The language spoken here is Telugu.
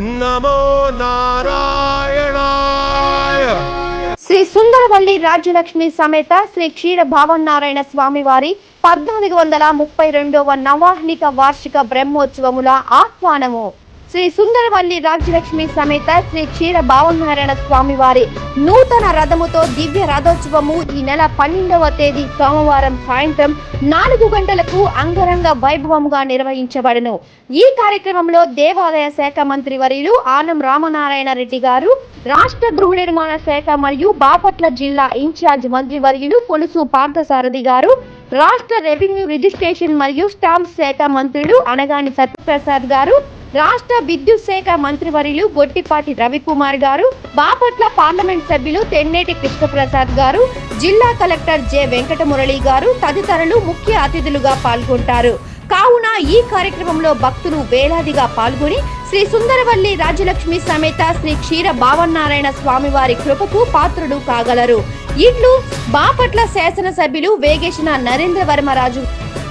నమో నారాయణాయ. శ్రీ సుందరవల్లి రాజ్యలక్ష్మి సమేత శ్రీ క్షీర భావనారాయణ స్వామి వారి పద్నాలుగు వందల ముప్పై రెండవ నవాహ్నిక వార్షిక బ్రహ్మోత్సవముల ఆహ్వానము. శ్రీ సుందరవల్లి రాజ్యలక్ష్మి సమేత శ్రీ క్షీర భావనారాయణ స్వామి వారి నూతన రథముతో దివ్య రథోత్సవము ఈ నెల పన్నెండవ తేదీ సోమవారం సాయంత్రం నాలుగు గంటలకు అంగరంగ వైభవముగా నిర్వహించబడను. ఈ కార్యక్రమంలో దేవాదాయ శాఖ మంత్రి వర్యులు ఆనం రామనారాయణ రెడ్డి గారు రాష్ట్ర గృహ నిర్మాణ శాఖ మరియు బాపట్ల జిల్లా ఇన్ఛార్జ్ మంత్రి వర్యులు పొలుసు పార్థసారథి గారు రాష్ట్ర రెవెన్యూ రిజిస్ట్రేషన్ మరియు స్టాంప్ శాఖ మంత్రులు అనగాని సత్యప్రసాద్ గారు రాష్ట్ర విద్యుత్ శాఖ మంత్రివర్యులు గొట్టిపాటి రవికుమార్ గారు బాపట్ల పార్లమెంట్ సభ్యులు తెన్నేటి కృష్ణప్రసాద్ గారు జిల్లా కలెక్టర్ జె వెంకటమురళి గారు తదితరులు ముఖ్య అతిథులుగా పాల్గొంటారు. కావున ఈ కార్యక్రమంలో భక్తులు వేలాదిగా పాల్గొని శ్రీ సుందరవల్లి రాజలక్ష్మి సమేత శ్రీ క్షీర భావనారాయణ స్వామివారి కృపకు పాత్రుడు కాగలరు. ఇట్లు బాపట్ల శాసనసభ్యులు వేగేసిన నరేంద్ర వర్మరాజు